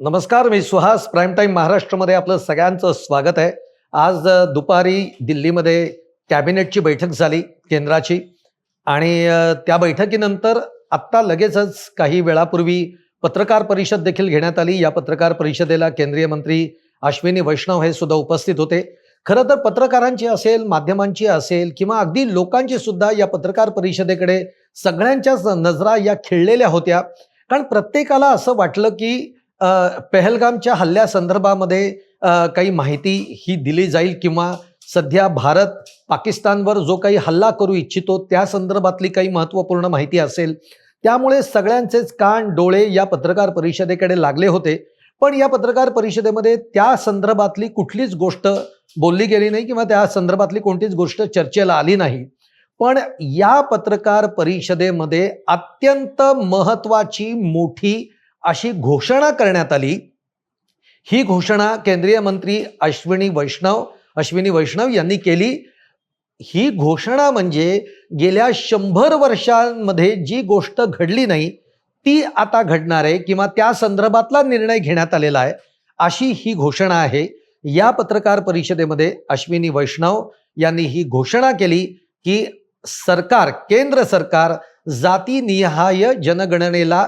नमस्कार मी Suhas prime time महाराष्ट्रामध्ये आपलं सगळ्यांचं स्वागत आहे. आज दुपारी दिल्लीमध्ये कॅबिनेटची बैठक झाली केंद्राची आणि त्या बैठकीनंतर आत्ता लगेचच काही वेळापूर्वी पत्रकार परिषद देखील घेण्यात आली. या पत्रकार परिषदेला केंद्रीय मंत्री अश्विनी वैष्णव हे सुद्धा उपस्थित होते. खरं तर पत्रकारांची असेल माध्यमांची असेल किंवा अगदी लोकांची सुद्धा या पत्रकार परिषदेकडे सगळ्यांच्याच नजरा या खिळलेल्या होत्या. कारण प्रत्येकाला असं वाटलं की पहलगामच्या हल्ल्यासंदर्भामध्ये काही माहिती ही दिली जाईल किंवा सध्या भारत पाकिस्तानवर जो काही हल्ला करू इच्छितो त्या संदर्भातली काही महत्त्वपूर्ण माहिती असेल. त्यामुळे सगळ्यांचेच कान डोळे या पत्रकार परिषदेकडे लागले होते. पण या पत्रकार परिषदेमध्ये त्या संदर्भातली कुठलीच गोष्ट बोलली गेली नाही किंवा त्या संदर्भातली कोणतीच गोष्ट चर्चेला आली नाही. पण या पत्रकार परिषदेमध्ये अत्यंत महत्वाची मोठी अशी घोषणा करण्यात आली. ही घोषणा केंद्रीय मंत्री अश्विनी वैष्णव अश्विनी वैष्णव यांनी केली. ही घोषणा म्हणजे गेल्या शंभर वर्षांमध्ये जी गोष्ट घडली नाही ती आता घडणार आहे किंवा त्या संदर्भातला निर्णय घेण्यात आलेला आहे अशी ही घोषणा आहे. या पत्रकार परिषदेमध्ये अश्विनी वैष्णव यांनी ही घोषणा केली की सरकार केंद्र सरकार जातीनिहाय जनगणनेला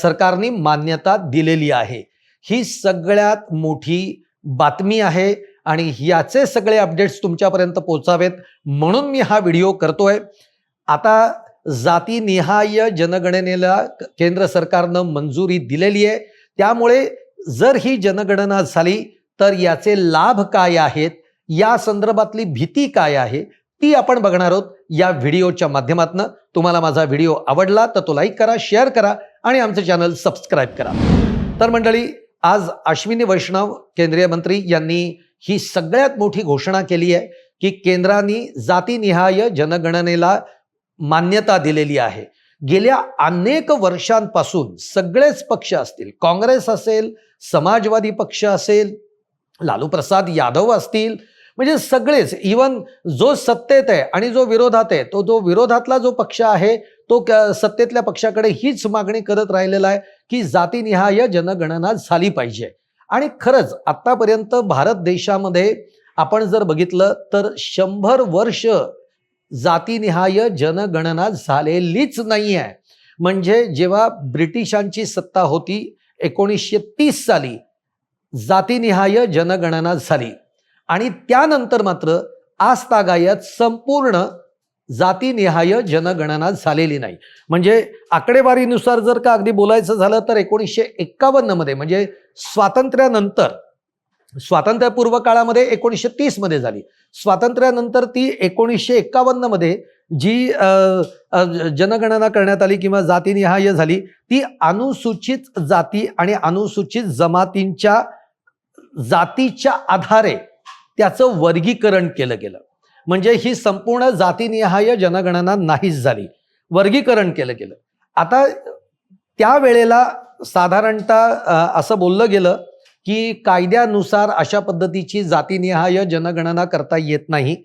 सरकारने मान्यता दिलेली आहे. ही सगळ्यात मोठी बातमी आहे आणि याचे सगळे अपडेट्स तुमच्यापर्यंत पोचावेत म्हणून मी हा व्हिडिओ करतोय. आता जातीनिहाय जनगणनेला केंद्र सरकारनं मंजुरी दिलेली आहे. त्यामुळे जर ही जनगणना झाली तर याचे लाभ काय आहेत? या संदर्भातली भीती काय आहे? ती आपण बघणार आहोत या व्हिडिओच्या माध्यमातून. तुम्हाला माझा व्हिडिओ आवडला तर तो लाईक करा शेअर करा आणि आमचं चॅनल सबस्क्राईब करा. तर मंडळी आज अश्विनी वैष्णव केंद्रीय मंत्री यांनी ही सगळ्यात मोठी घोषणा केली आहे की केंद्राने जातीनिहाय जनगणनेला मान्यता दिलेली आहे. गेल्या अनेक वर्षांपासून सगळेच पक्ष असतील काँग्रेस असेल समाजवादी पक्ष असेल लालू प्रसाद यादव असतील म्हणजे सगळेच इवन जो सत्तेत आहे आणि जो विरोधात आहे तो जो विरोधातला जो पक्ष आहे तो क- सत्तेतल्या पक्षाकडे हीच मागणी करत राहिलेला आहे की जातीनिहाय जनगणना झाली पाहिजे. आणि खरंच आत्तापर्यंत भारत देशामध्ये आपण जर बघितलं तर शंभर वर्ष जातीनिहाय जनगणना झालेलीच नाही आहे. म्हणजे जेव्हा ब्रिटिशांची सत्ता होती एकोणीसशे तीस साली जातीनिहाय जनगणना झाली. आणि त्यानंतर मात्र आजतागायत संपूर्ण जातीनिहाय जनगणना झालेली नाही. म्हणजे आकडेवारीनुसार जर का अगदी बोलायचं झालं तर एकोणीसशे एक्कावन्नमध्ये म्हणजे स्वातंत्र्यानंतर स्वातंत्र्यपूर्व काळामध्ये एकोणीसशे तीसमध्ये झाली. स्वातंत्र्यानंतर ती एकोणीसशे एक्कावन्नमध्ये जी जनगणना करण्यात आली किंवा जातीनिहाय झाली ती अनुसूचित जाती आणि अनुसूचित जमातींच्या जातीच्या आधारे त्याचं वर्गीकरण केलं गेलं. म्हणजे ही संपूर्ण जातीनिहाय जनगणना नाहीच झाली. वर्गीकरण केलं गेलं. आता त्यावेळेला साधारणतः असं बोललं गेलं की कायद्यानुसार अशा पद्धतीची जातीनिहाय जनगणना करता येत नाही.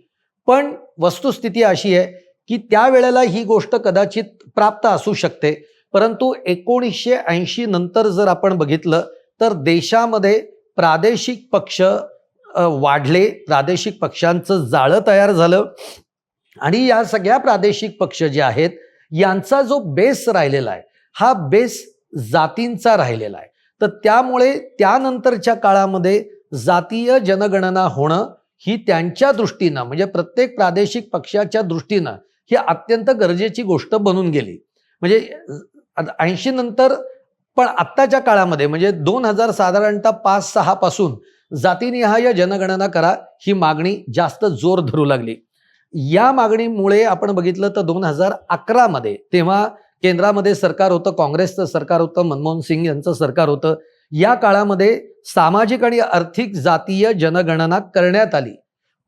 पण वस्तुस्थिती अशी आहे की त्यावेळेला ही गोष्ट कदाचित प्राप्त असू शकते. परंतु एकोणीसशे ऐंशी नंतर जर आपण बघितलं तर देशामध्ये प्रादेशिक पक्ष वाढले. प्रादेशिक पक्षांचं जाळं तयार झालं. आणि या सगळ्या प्रादेशिक पक्ष जे आहेत यांचा जो बेस राहिलेला आहे हा बेस जातींचा राहिलेला आहे. तर त्यामुळे त्यानंतरच्या काळामध्ये जातीय जनगणना होणं ही त्यांच्या दृष्टीनं म्हणजे प्रत्येक प्रादेशिक पक्षाच्या दृष्टीनं ही अत्यंत गरजेची गोष्ट बनून गेली. म्हणजे ऐंशी नंतर पण आत्ताच्या काळामध्ये म्हणजे दोन हजार साधारणतः पाच सहा पासून जातीनिहाय जनगणना करा ही मागणी जास्त जोर धरू लागली. या मागणीमुळे आपण बघितलं तर दोन हजार अकरामध्ये तेव्हा केंद्रामध्ये सरकार होतं काँग्रेसचं सरकार होतं मनमोहन सिंग यांचं सरकार होतं. या काळामध्ये सामाजिक आणि आर्थिक जातीय जनगणना करण्यात आली.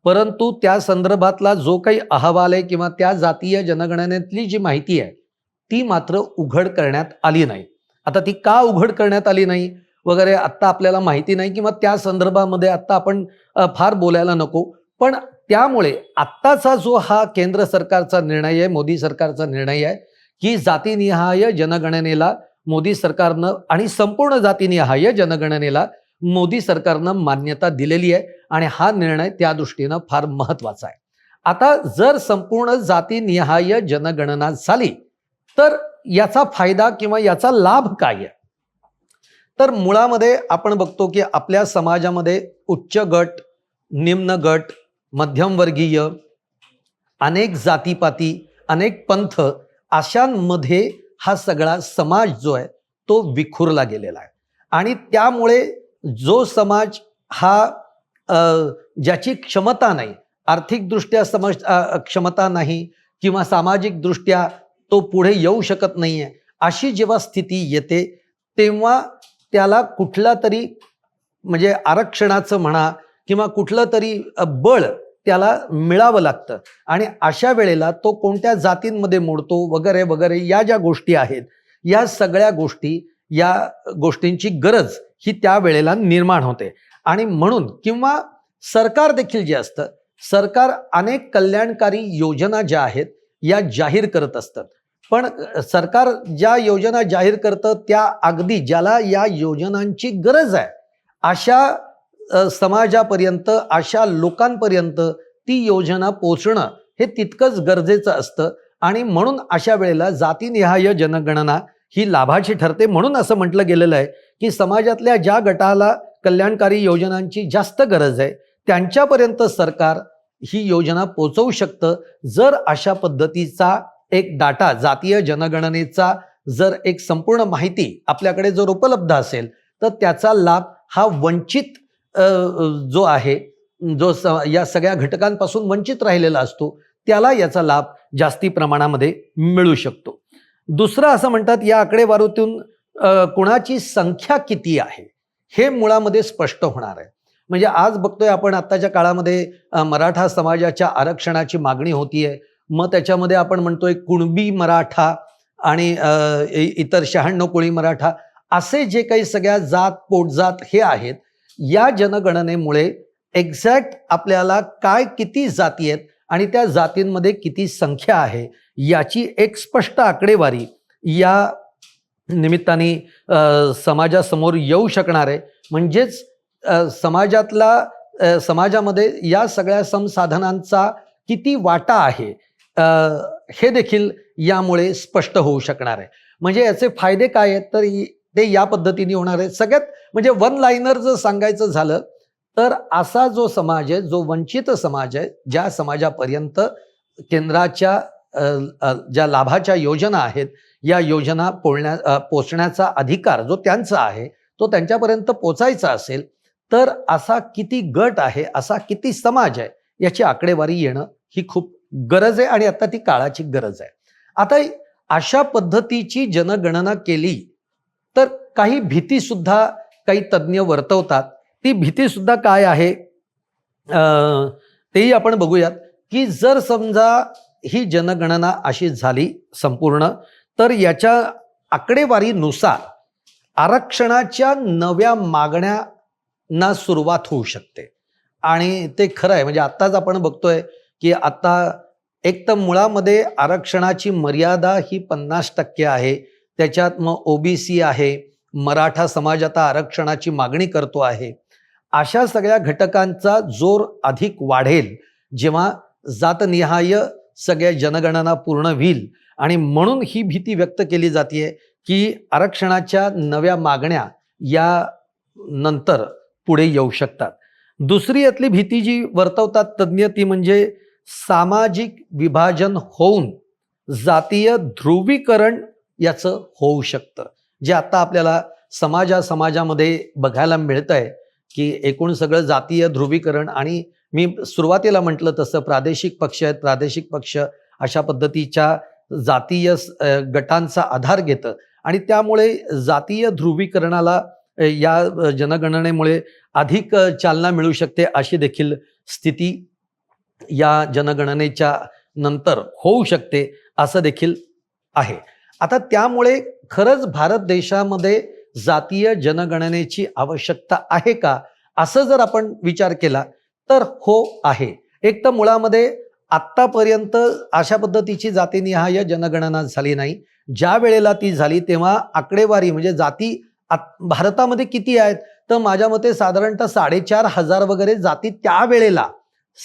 परंतु त्या संदर्भातला जो काही अहवाल आहे किंवा त्या जातीय जनगणनेतली जी माहिती आहे ती मात्र उघड करण्यात आली नाही. आता ती का उघड करण्यात आली नाही? वगैरे आत्ता आपल्याला माहिती नाही किंवा त्या संदर्भामध्ये आत्ता आपण फार बोलायला नको. पण त्यामुळे आत्ताचा जो हा केंद्र सरकारचा निर्णय आहे मोदी सरकारचा निर्णय आहे की जातीनिहाय जनगणनेला मोदी सरकारनं आणि संपूर्ण जातीनिहाय जनगणनेला मोदी सरकारनं मान्यता दिलेली आहे आणि हा निर्णय त्या दृष्टीनं फार महत्त्वाचा आहे. आता जर संपूर्ण जातीनिहाय जनगणना झाली तर याचा फायदा किंवा याचा लाभ काय आहे? तर मुळामध्ये आपण बघतो की आपल्या समाजामध्ये उच्च गट निम्न गट मध्यमवर्गीय अनेक जातीपाती अनेक पंथ अशांमध्ये हा सगळा समाज जो आहे तो विखुरला गेलेला आहे. आणि त्यामुळे जो समाज हा ज्याची क्षमता नाही आर्थिकदृष्ट्या समज क्षमता नाही किंवा सामाजिकदृष्ट्या तो पुढे येऊ शकत नाही आहे अशी जेव्हा स्थिती येते तेव्हा त्याला कुठला तरी म्हणजे आरक्षणाचं म्हणा किंवा कुठलं तरी बळ त्याला मिळावं लागतं. आणि अशा वेळेला तो कोणत्या जातींमध्ये मोडतो वगैरे वगैरे या ज्या गोष्टी आहेत या सगळ्या गोष्टी या गोष्टींची गरज ही त्या वेळेला निर्माण होते. आणि म्हणून किंवा सरकार देखील जे असतं सरकार अनेक कल्याणकारी योजना ज्या आहेत या जाहीर करत असतात पण सरकार ज्या योजना जाहीर करतं त्या अगदी ज्याला या योजनांची गरज आहे अशा समाजापर्यंत अशा लोकांपर्यंत ती योजना पोचणं हे तितकंच गरजेचं असतं. आणि म्हणून अशा वेळेला जातीनिहाय जनगणना ही लाभाची ठरते. म्हणून असं म्हटलं गेलेलं आहे की समाजातल्या ज्या गटाला कल्याणकारी योजनांची जास्त गरज आहे त्यांच्यापर्यंत सरकार ही योजना पोचवू शकतं. जर अशा पद्धतीचा एक डाटा जातीय जनगणनेचा जर एक संपूर्ण माहिती आपल्याकडे जर उपलब्ध असेल तर त्याचा लाभ हा वंचित जो आहे जो स या सगळ्या घटकांपासून वंचित राहिलेला असतो त्याला याचा लाभ जास्ती प्रमाणामध्ये मिळू शकतो. दुसरं असं म्हणतात या आकडेवारीतून कुणाची संख्या किती आहे हे मुळामध्ये स्पष्ट होणार आहे. म्हणजे आज बघतोय आपण आत्ताच्या काळामध्ये मराठा समाजाच्या आरक्षणाची मागणी होतीये मग त्याच्यामध्ये आपण म्हणतोय कुणबी मराठा आणि इतर शहाण्णव कोळी मराठा असे जे काही सगळ्या जात पोटजात हे आहेत या जनगणनेमुळे एक्झॅक्ट आपल्याला काय किती जाती आहेत आणि त्या जातींमध्ये किती संख्या आहे याची एक स्पष्ट आकडेवारी या निमित्ताने समाजासमोर येऊ शकणार आहे. म्हणजेच समाजातला समाजामध्ये या सगळ्या संसाधनांचा किती वाटा आहे हे देखील यामुळे स्पष्ट होऊ शकणार आहे. म्हणजे याचे फायदे काय आहेत? तर ते या पद्धतीने होणार आहे. सगळ्यात म्हणजे वन लाईनर जर सांगायचं झालं तर असा जो समाज आहे जो वंचित समाज आहे ज्या समाजापर्यंत केंद्राच्या ज्या लाभाच्या योजना आहेत या योजना पोळण्या पोचण्याचा अधिकार जो त्यांचा आहे तो त्यांच्यापर्यंत पोचायचा असेल तर असा किती गट आहे असा किती समाज आहे याची आकडेवारी येणं ही खूप गरज आहे आणि आता ती काळाची गरज आहे. आता अशा पद्धतीची जनगणना केली तर काही भीती सुद्धा काही तज्ज्ञ वर्तवतात. ती भीती सुद्धा काय आहे? तेही आपण बघूयात की जर समजा ही जनगणना अशी झाली संपूर्ण तर याच्या आकडेवारीनुसार आरक्षणाच्या नव्या मागण्यांना सुरुवात होऊ शकते. आणि ते खरं आहे म्हणजे आत्ताच आपण बघतोय की आता एक तर मुळामध्ये आरक्षणाची मर्यादा ही पन्नास टक्के आहे. त्याच्यात मग ओबीसी आहे. मराठा समाज आता आरक्षणाची मागणी करतो आहे. अशा सगळ्या घटकांचा जोर अधिक वाढेल जेव्हा जातनिहाय सगळ्या जनगणना पूर्ण होईल. आणि म्हणून ही भीती व्यक्त केली जाते की आरक्षणाच्या नव्या मागण्या या नंतर पुढे येऊ शकतात. दुसरी यातली भीती जी वर्तवतात तज्ज्ञ ती म्हणजे सामाजिक विभाजन होऊन जातीय ध्रुवीकरण याचं होऊ शकतं. जे आता आपल्याला समाजा समाजामध्ये बघायला मिळत आहे की एकूण सगळं जातीय ध्रुवीकरण आणि मी सुरुवातीला म्हटलं तसं प्रादेशिक पक्ष आहेत प्रादेशिक पक्ष अशा पद्धतीच्या जातीय गटांचा आधार घेतं. आणि त्यामुळे जातीय ध्रुवीकरणाला या जनगणनेमुळे अधिक चालना मिळू शकते अशी देखील स्थिती या जनगणनेच्या नंतर होऊ शकते असं देखील आहे. आता त्यामुळे खरंच भारत देशामध्ये जातीय जनगणनेची आवश्यकता आहे का? असं जर आपण विचार केला तर हो आहे. एक तर मुळामध्ये आत्तापर्यंत अशा पद्धतीची जातीनिहाय जनगणना झाली नाही. ज्या वेळेला ती झाली तेव्हा आकडेवारी म्हणजे जाती भारतामध्ये किती आहेत? तर माझ्या मते साधारणतः साडेचार हजार वगैरे जाती त्यावेळेला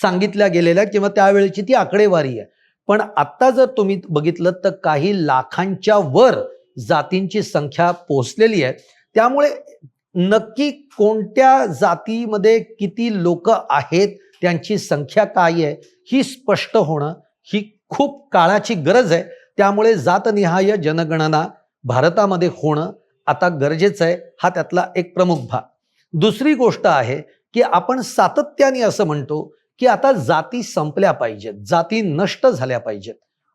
सांगितल्या गेलेल्या किंवा त्यावेळेची ती आकडेवारी आहे. पण आत्ता जर तुम्ही बघितलं तर काही लाखांच्या वर जातींची संख्या पोहोचलेली आहे. त्यामुळे नक्की कोणत्या जातीमध्ये किती लोक आहेत त्यांची संख्या काय आहे ही स्पष्ट होणं ही खूप काळाची गरज आहे. त्यामुळे जातनिहाय जनगणना भारतामध्ये होणं आता गरजेचं आहे हा त्यातला एक प्रमुख भाग. दुसरी गोष्ट आहे की आपण सातत्याने असं म्हणतो की आता जाती संपल्या पाहिजेत जाती नष्ट झाल्या पाहिजेत.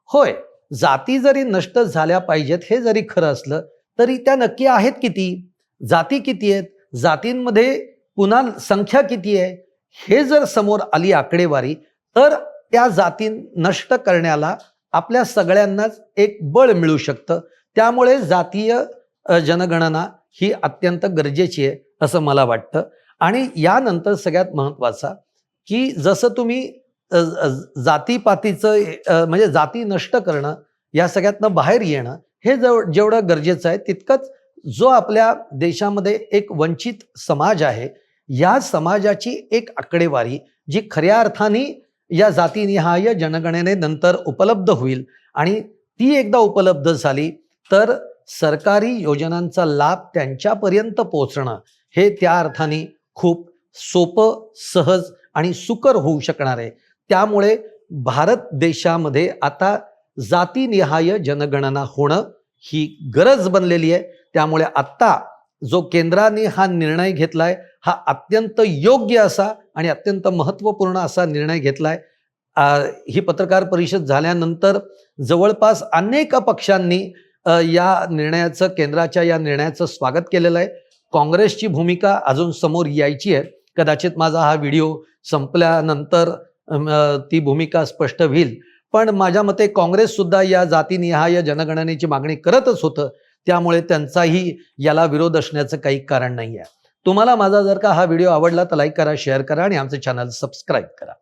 होय जाती जरी नष्ट झाल्या पाहिजेत हे जरी खरं असलं तरी त्या नक्की आहेत किती? जाती किती आहेत? जातींमध्ये पुन्हा संख्या किती आहे? हे जर समोर आली आकडेवारी तर त्या जाती नष्ट करण्याला आपल्या सगळ्यांनाच एक बळ मिळू शकतं. त्यामुळे जातीय जनगणना ही अत्यंत गरजेची आहे असं मला वाटतं. आणि यानंतर सगळ्यात महत्त्वाचा की जसं तुम्ही जातीपातीचं म्हणजे जाती नष्ट करणं या सगळ्यातनं बाहेर येणं हे जव जेवढं गरजेचं आहे तितकंच जो आपल्या देशामध्ये एक वंचित समाज आहे या समाजाची एक आकडेवारी जी खऱ्या अर्थाने या जातीनिहाय जनगणनेनंतर उपलब्ध होईल. आणि ती एकदा उपलब्ध झाली तर सरकारी योजनांचा लाभ त्यांच्यापर्यंत पोहोचणं हे त्या अर्थाने खूप सोपं सहज आणि सुकर होऊ शकणार आहे. त्यामुळे भारत देशामध्ये आता जातीनिहाय जनगणना होणं ही गरज बनलेली आहे. त्यामुळे आत्ता जो केंद्राने हा निर्णय घेतलाय हा अत्यंत योग्य असा आणि अत्यंत महत्त्वपूर्ण असा निर्णय घेतलाय. ही पत्रकार परिषद झाल्यानंतर जवळपास अनेक पक्षांनी या निर्णयाचं केंद्राच्या या निर्णयाचं स्वागत केलेलं आहे. काँग्रेसची भूमिका अजून समोर यायची आहे. कदाचित माझा हा व्हिडिओ संपल्यानंतर ती भूमिका स्पष्ट होईल. पण माझ्या मते काँग्रेससुद्धा या जातीनिहाय जनगणनेची मागणी करतच होतं. त्यामुळे त्यांचाही याला विरोध असण्याचं काही कारण नाही आहे तुम्हाला माझा जर का हा व्हिडिओ आवडला तर लाईक करा शेअर करा आणि आमचं चॅनल सबस्क्राईब करा.